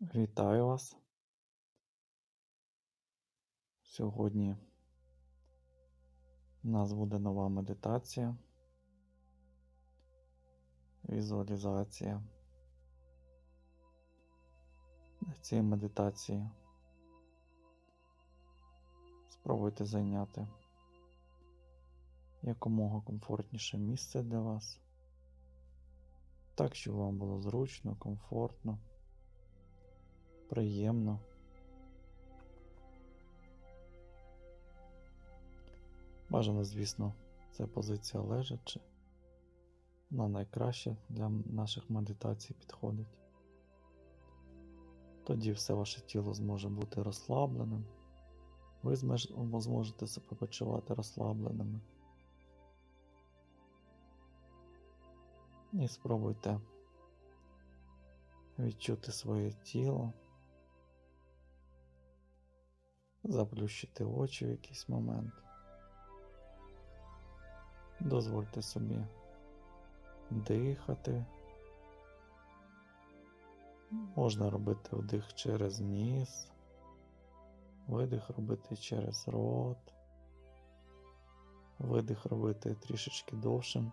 Вітаю вас. Сьогодні у нас буде нова медитація, візуалізація. Для цієї медитації спробуйте зайняти якомога комфортніше місце для вас, так, щоб вам було зручно, комфортно, приємно. Бажано, звісно, це позиція лежачи. Вона найкраще для наших медитацій підходить. Тоді все ваше тіло зможе бути розслабленим. Ви зможете себе почувати розслабленими. І спробуйте відчути своє тіло, заплющити очі в якийсь момент. Дозвольте собі дихати. Можна робити вдих через ніс, видих робити через рот, видих робити трішечки довшим,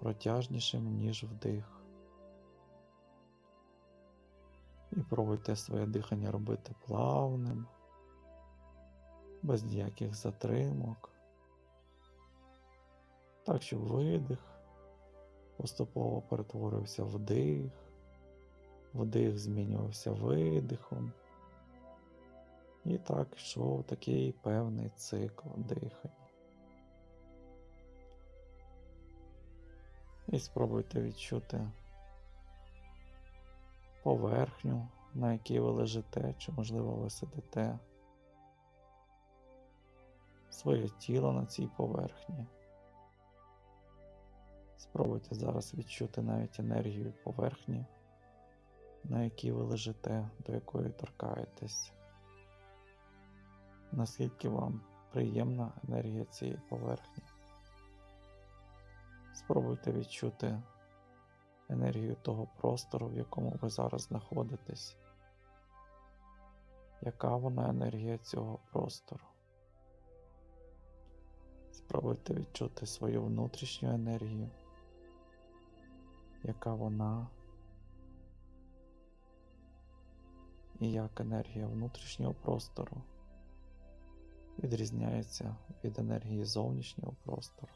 протяжнішим, ніж вдих. І пробуйте своє дихання робити плавним, без ніяких затримок. Так, щоб видих поступово перетворився вдих, вдих змінювався видихом. І так йшов такий певний цикл дихання. І спробуйте відчути поверхню, на якій ви лежите, чи, можливо, ви сидите, своє тіло на цій поверхні. Спробуйте зараз відчути навіть енергію поверхні, на якій ви лежите, до якої торкаєтесь. Наскільки вам приємна енергія цієї поверхні. Спробуйте відчути енергію того простору, в якому ви зараз знаходитесь. Яка вона енергія цього простору? Спробуйте відчути свою внутрішню енергію яка вона і як енергія внутрішнього простору відрізняється від енергії зовнішнього простору.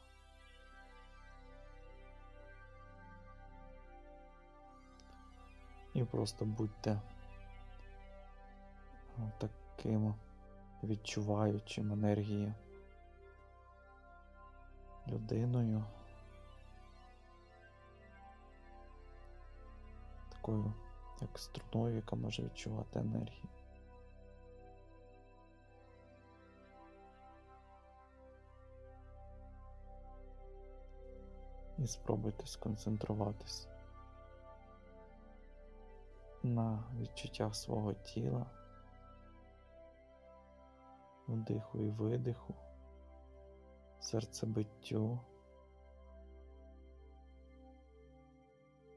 І просто будьте таким відчуваючим енергії людиною. такою, як струною, яка може відчувати енергію. І спробуйте сконцентруватись на відчуттях свого тіла, вдиху і видиху, серцебиттю.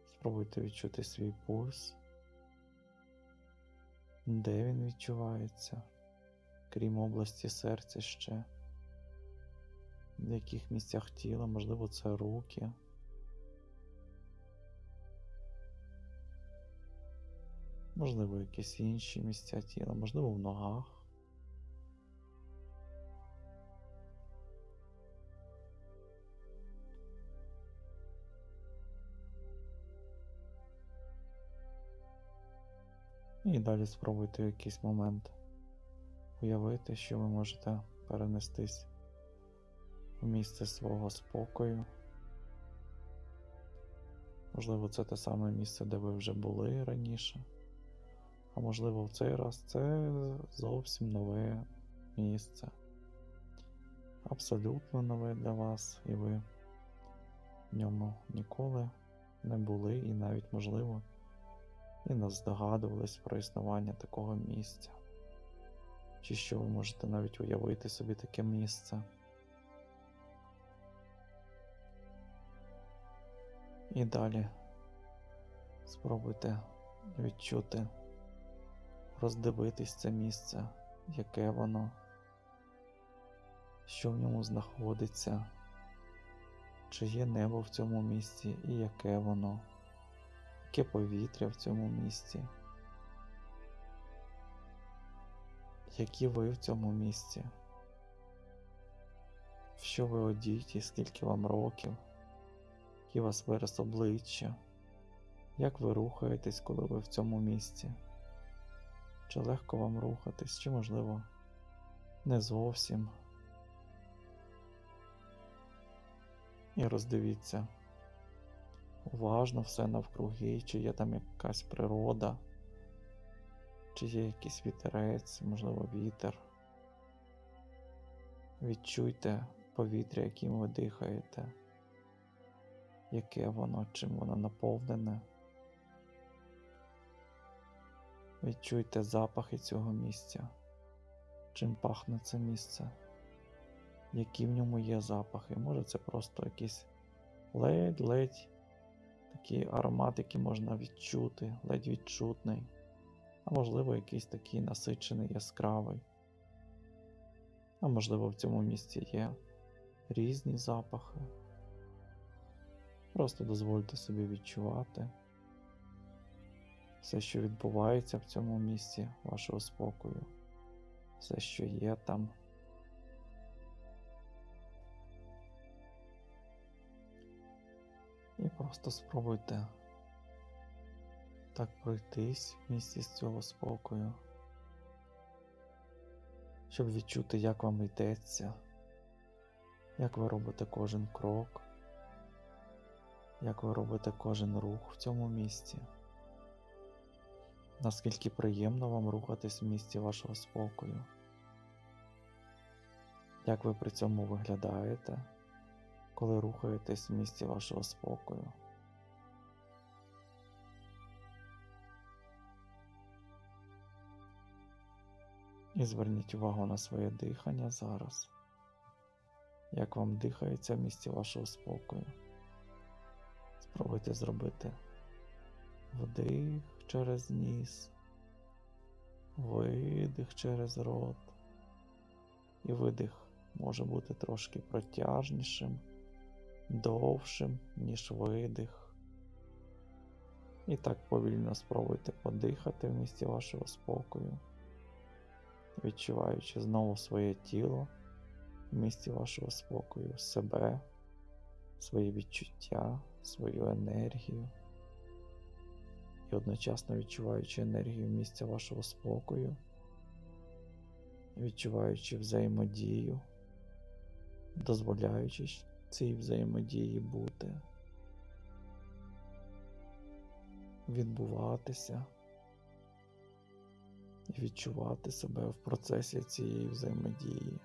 Спробуйте відчути свій пульс, де він відчувається, крім області серця ще, в яких місцях тіла, можливо, це руки. Можливо, якісь інші місця тіла, можливо, в ногах. І далі спробуйте в якийсь момент уявити, що ви можете перенестись в місце свого спокою. Можливо, це те саме місце, де ви вже були раніше, а можливо, в цей раз це зовсім нове місце. Абсолютно нове для вас, і ви в ньому ніколи не були, і навіть можливо і не здогадувались про існування такого місця, чи що ви можете навіть уявити собі таке місце. І далі спробуйте відчути роздивитись це місце, яке воно, що в ньому знаходиться, чи є небо в цьому місці і яке воно, яке повітря в цьому місці, які ви в цьому місці, що ви одіті, скільки вам років, у вас вираз обличчя, як ви рухаєтесь, коли ви в цьому місці. Чи легко вам рухатись, чи, можливо, не зовсім. І роздивіться уважно все навкруги, чи є там якась природа, чи є якийсь вітерець, можливо, вітер. Відчуйте повітря, яким ви дихаєте, яке воно, чим воно наповнене. Відчуйте запахи цього місця, чим пахне це місце, які в ньому є запахи. Може це просто якийсь ледь-ледь такий аромат, який можна відчути, ледь відчутний, а можливо, якийсь такий насичений, яскравий. А можливо, в цьому місці є різні запахи. Просто дозвольте собі відчувати все, що відбувається в цьому місці вашого спокою, все, що є там. Просто спробуйте так пройтись в місці з цього спокою, щоб відчути, як вам йдеться, як ви робите кожен крок, як ви робите кожен рух в цьому місці. Наскільки приємно вам рухатись в місці вашого спокою? Як ви при цьому виглядаєте, коли рухаєтесь в місці вашого спокою? І зверніть увагу на своє дихання зараз. Як вам дихається в місці вашого спокою? Спробуйте зробити вдих через ніс, видих через рот. І видих може бути трошки протяжнішим, довшим, ніж видих. І так повільно спробуйте подихати в місці вашого спокою, відчуваючи знову своє тіло в місці вашого спокою, себе, свої відчуття, свою енергію і одночасно відчуваючи енергію місця вашого спокою, відчуваючи взаємодію, дозволяючи цій взаємодії бути, відбуватися і відчувати себе в процесі цієї взаємодії.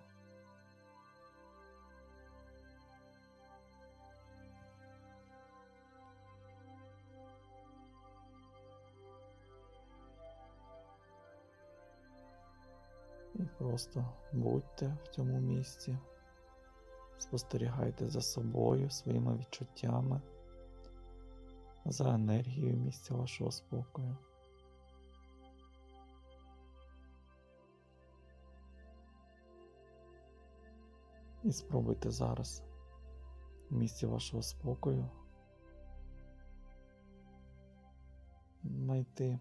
І просто будьте в цьому місці, спостерігайте за собою, своїми відчуттями, за енергією місця вашого спокою. І спробуйте зараз в місці вашого спокою знайти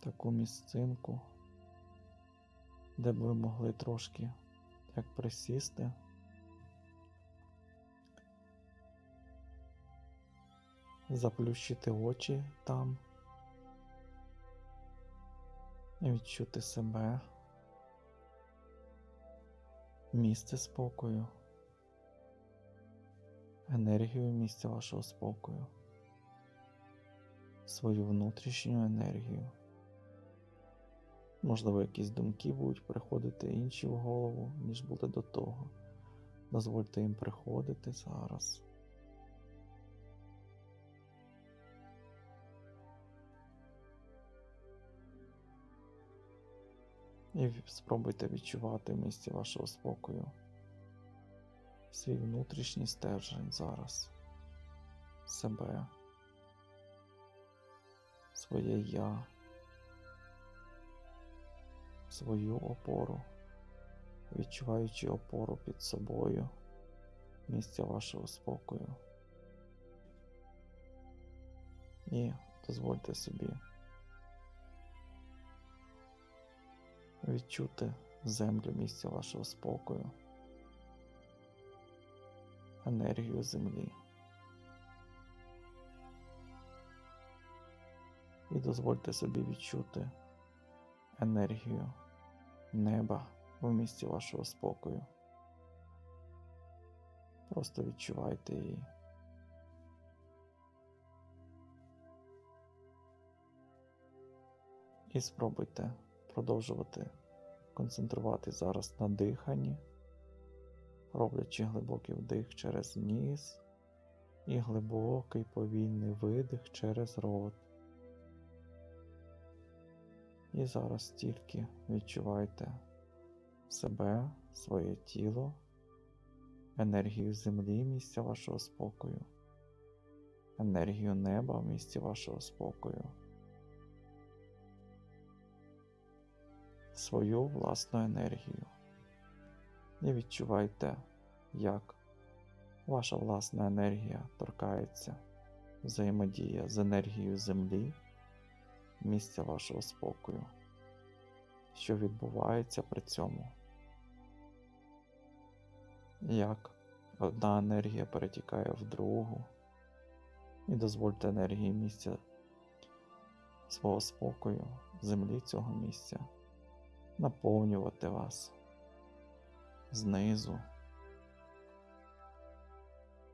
таку місцинку де б ви могли трошки як присісти. Заплющити очі там і відчути себе, місце спокою, енергію місця вашого спокою, свою внутрішню енергію. Можливо, якісь думки будуть приходити інші в голову, ніж були до того. Дозвольте їм приходити зараз. І спробуйте відчувати в місці вашого спокою. Свій внутрішній стержень зараз, себе, своє я свою опору, відчуваючи опору під собою, місця вашого спокою. І дозвольте собі відчути землю місця вашого спокою, енергію землі. І дозвольте собі відчути енергію неба в місці вашого спокою. Просто відчувайте її. І спробуйте продовжувати концентрувати зараз на диханні, роблячи глибокий вдих через ніс і глибокий повільний видих через рот. І зараз тільки відчувайте себе, своє тіло, енергію землі місця вашого спокою, енергію неба в місці вашого спокою, свою власну енергію. І відчувайте, як ваша власна енергія торкається, взаємодія з енергією землі місця вашого спокою, що відбувається при цьому, як одна енергія перетікає в другу, і дозвольте енергії місця свого спокою, землі цього місця, наповнювати вас знизу.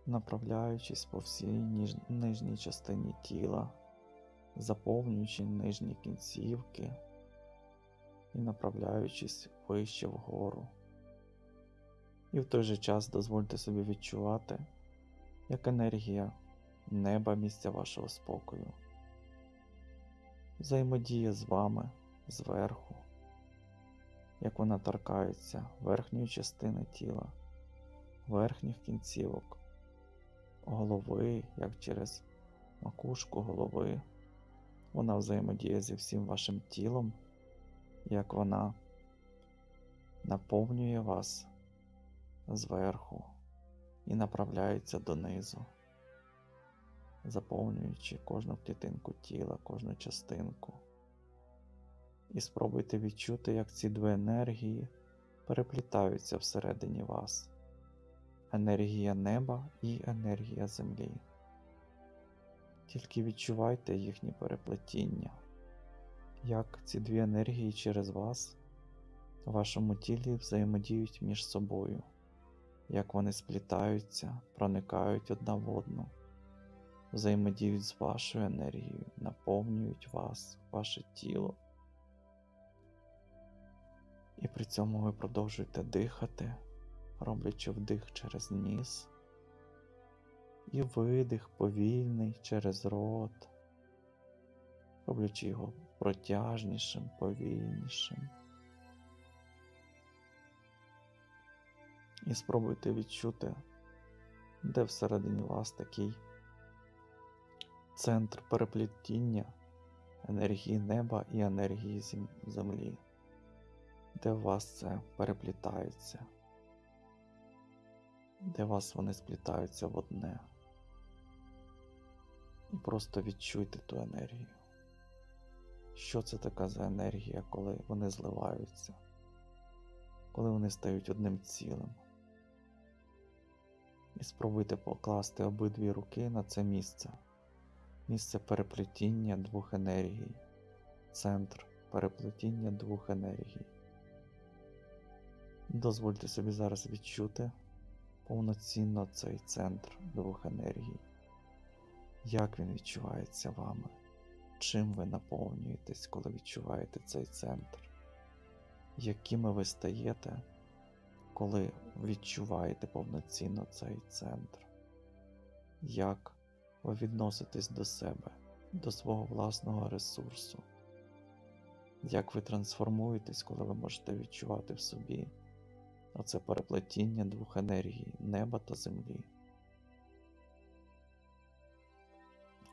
Направляючись по всій нижній частині тіла, заповнюючи нижні кінцівки і направляючись вище вгору. І в той же час дозвольте собі відчувати, як енергія неба місця вашого спокою взаємодіє з вами зверху, як вона торкається верхньої частини тіла, верхніх кінцівок, голови, як через макушку голови. Вона взаємодіє зі всім вашим тілом, як вона наповнює вас зверху і направляється донизу, заповнюючи кожну клітинку тіла, кожну частинку. І спробуйте відчути, як ці дві енергії переплітаються всередині вас: енергія неба і енергія землі. Тільки відчувайте їхні переплетіння, як ці дві енергії через вас в вашому тілі взаємодіють між собою, як вони сплітаються, проникають одна в одну, взаємодіють з вашою енергією, наповнюють вас, ваше тіло. І при цьому ви продовжуєте дихати, роблячи вдих через ніс і видих повільний через рот, роблячи його протяжнішим, повільнішим. І спробуйте відчути, де всередині вас такий центр переплетіння енергії неба і енергії землі, де у вас це переплітається, де у вас вони сплітаються в одне. І просто відчуйте ту енергію. Що це така за енергія, коли вони зливаються, коли вони стають одним цілим. І спробуйте покласти обидві руки на це місце, місце переплетіння двох енергій, центр переплетіння двох енергій. Дозвольте собі зараз відчути повноцінно цей центр двох енергій. Як він відчувається вами? Чим ви наповнюєтесь, коли відчуваєте цей центр? Якими ви стаєте, коли відчуваєте повноцінно цей центр? Як ви відноситесь до себе, до свого власного ресурсу? Як ви трансформуєтесь, коли ви можете відчувати в собі оце переплетіння двох енергій неба та землі?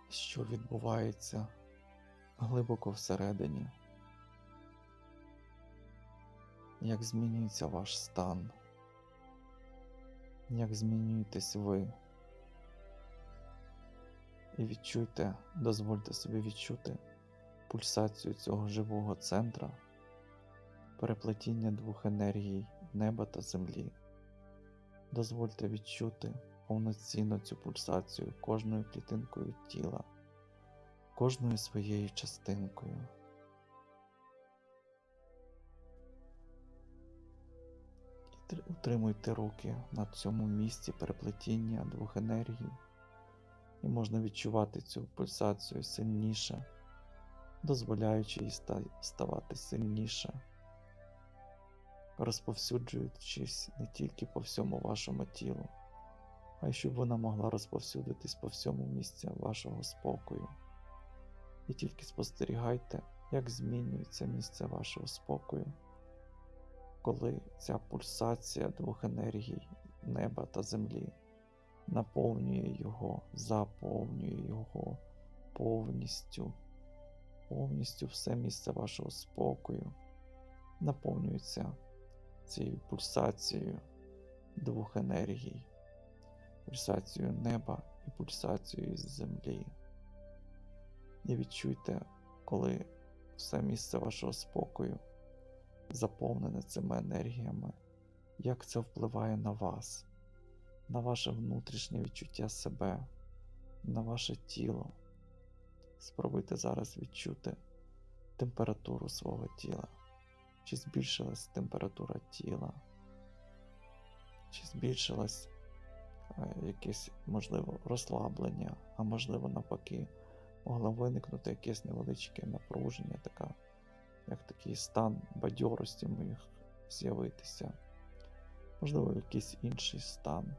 що відбувається глибоко всередині, як змінюється ваш стан, як змінюєтесь ви. І відчуйте, дозвольте собі відчути пульсацію цього живого центра, переплетіння двох енергій неба та землі. Дозвольте відчути повноцінно цю пульсацію кожною клітинкою тіла, кожною своєю частинкою. І утримуйте руки на цьому місці переплетіння двох енергій, і можна відчувати цю пульсацію сильніше, дозволяючи їй ставати сильніше, розповсюджуючись не тільки по всьому вашому тілу, а й щоб вона могла розповсюдитись по всьому місцю вашого спокою. І тільки спостерігайте, як змінюється місце вашого спокою, коли ця пульсація двох енергій неба та землі наповнює його, заповнює його повністю, повністю все місце вашого спокою наповнюється цією пульсацією двох енергій, пульсацією неба і пульсацією землі. І відчуйте, коли все місце вашого спокою заповнене цими енергіями, як це впливає на вас, на ваше внутрішнє відчуття себе, на ваше тіло. Спробуйте зараз відчути температуру свого тіла. Чи збільшилась температура тіла, чи збільшилось е, якесь, можливо, розслаблення, а можливо, навпаки, могло виникнути якесь невеличке напруження, така, як такий стан бадьорості міг з'явитися, можливо, якийсь інший стан.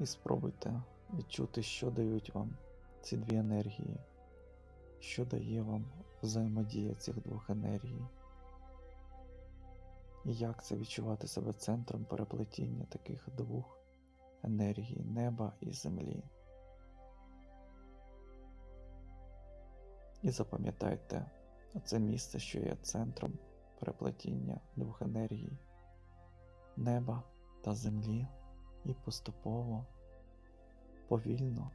І спробуйте відчути, що дають вам ці дві енергії, що дає вам взаємодія цих двох енергій. І як це відчувати себе центром переплетіння таких двох енергій неба і землі. І запам'ятайте, це місце, що є центром переплетіння двох енергій неба та землі, і поступово, повільно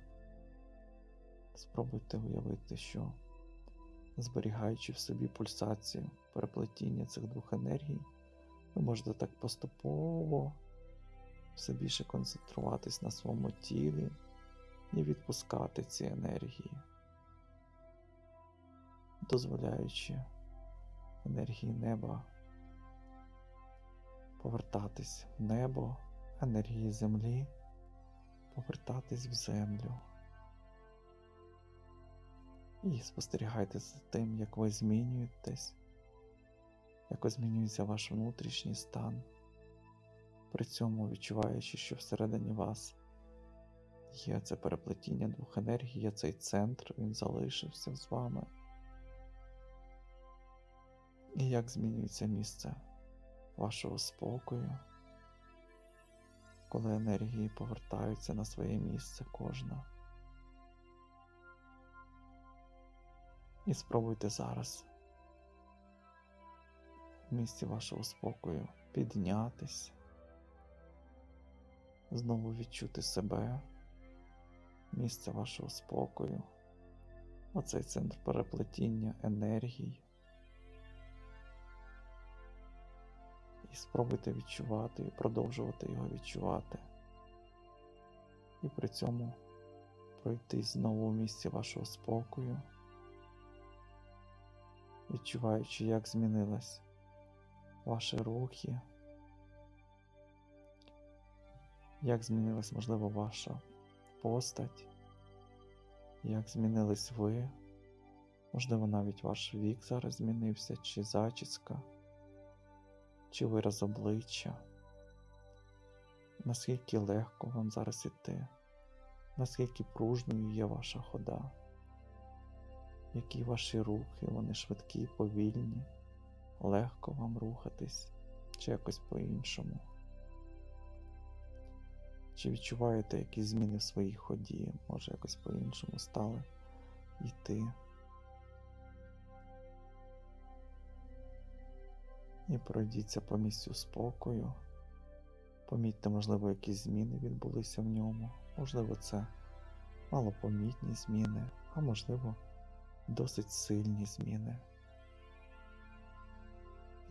спробуйте уявити, що зберігаючи в собі пульсацію переплетіння цих двох енергій, ви можете так поступово все більше концентруватись на своєму тілі і відпускати ці енергії, дозволяючи енергії неба повертатись в небо, енергії землі повертатись в землю. І спостерігайте за тим, як ви змінюєтесь, як змінюється ваш внутрішній стан, при цьому відчуваючи, що всередині вас є це переплетіння двох енергій, є цей центр, він залишився з вами. І як змінюється місце вашого спокою, коли енергії повертаються на своє місце кожна. І спробуйте зараз в місці вашого спокою піднятись, знову відчути себе, місце вашого спокою, оцей центр переплетіння енергій. І спробуйте відчувати і продовжувати його відчувати. І при цьому пройти знову в місці вашого спокою відчуваючи, як змінились ваші рухи, як змінилась, можливо, ваша постать, як змінились ви, можливо, навіть ваш вік зараз змінився, чи зачіска, чи вираз обличчя, наскільки легко вам зараз іти, наскільки пружною є ваша хода які ваші рухи, вони швидкі, повільні, легко вам рухатись, чи якось по-іншому. Чи відчуваєте якісь зміни в своїй ході, може якось по-іншому стали йти. І пройдіться по місцю спокою. Помітьте, можливо, якісь зміни відбулися в ньому. Можливо, це малопомітні зміни, а можливо, досить сильні зміни.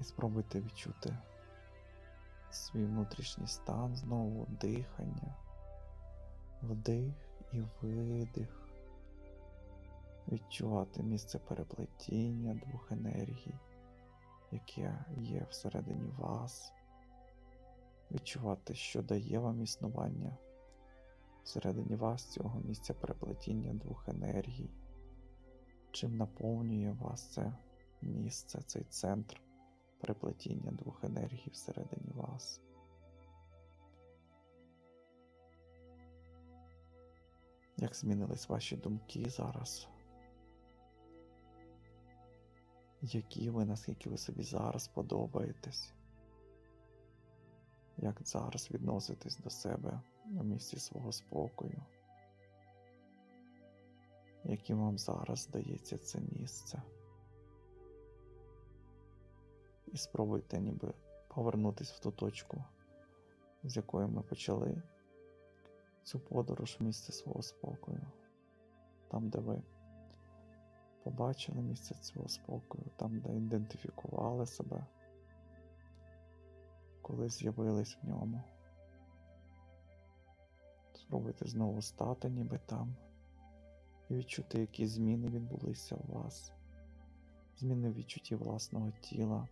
І спробуйте відчути свій внутрішній стан, знову дихання, вдих і видих, відчувати місце переплетіння двох енергій, яке є всередині вас, відчувати, що дає вам існування. Всередині вас цього місця переплетіння двох енергій, чим наповнює вас це місце, цей центр переплетіння двох енергій всередині вас. Як змінились ваші думки зараз? Які ви, наскільки ви собі зараз подобаєтесь? Як зараз відноситесь до себе на місці свого спокою? Яким вам зараз здається це місце? І спробуйте ніби повернутись в ту точку, з якої ми почали цю подорож в місце свого спокою. Там, де ви побачили місце цього спокою, там, де ідентифікували себе, коли з'явились в ньому. Спробуйте знову стати ніби там відчути, які зміни відбулися у вас, зміни в відчутті власного тіла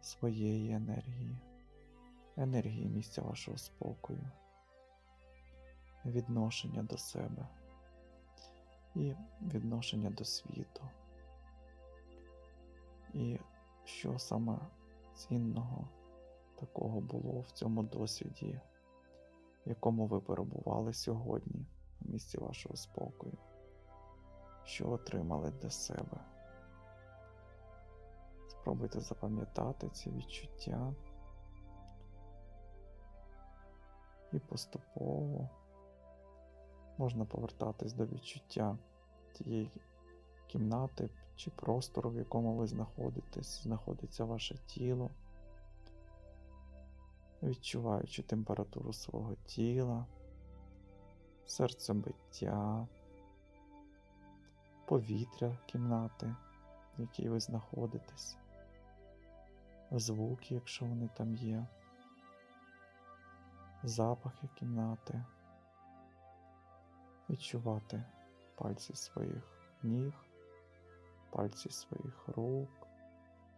своєї енергії, енергії місця вашого спокою, відношення до себе і відношення до світу. І що саме цінного такого було в цьому досвіді, в якому ви перебували сьогодні в місці вашого спокою, що отримали для себе. Спробуйте запам'ятати ці відчуття і поступово можна повертатись до відчуття тієї кімнати чи простору, в якому ви знаходитесь, знаходиться ваше тіло, відчуваючи температуру свого тіла, серцебиття, повітря кімнати, в якій ви знаходитесь звуки, якщо вони там є, запахи кімнати, відчувати пальці своїх ніг, пальці своїх рук,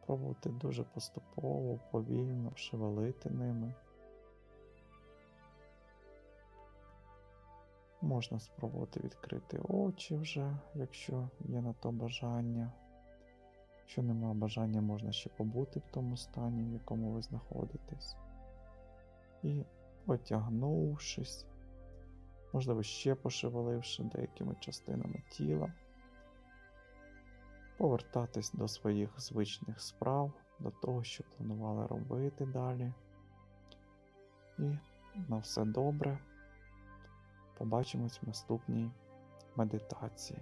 пробувати дуже поступово, повільно шевелити ними. Можна спробувати відкрити очі вже, якщо є на то бажання. Якщо немає бажання, можна ще побути в тому стані, в якому ви знаходитесь. І потягнувшись, можливо, ще пошевеливши деякими частинами тіла, повертатись до своїх звичних справ, до того, що планували робити далі. І на все добре. Побачимось в наступній медитації.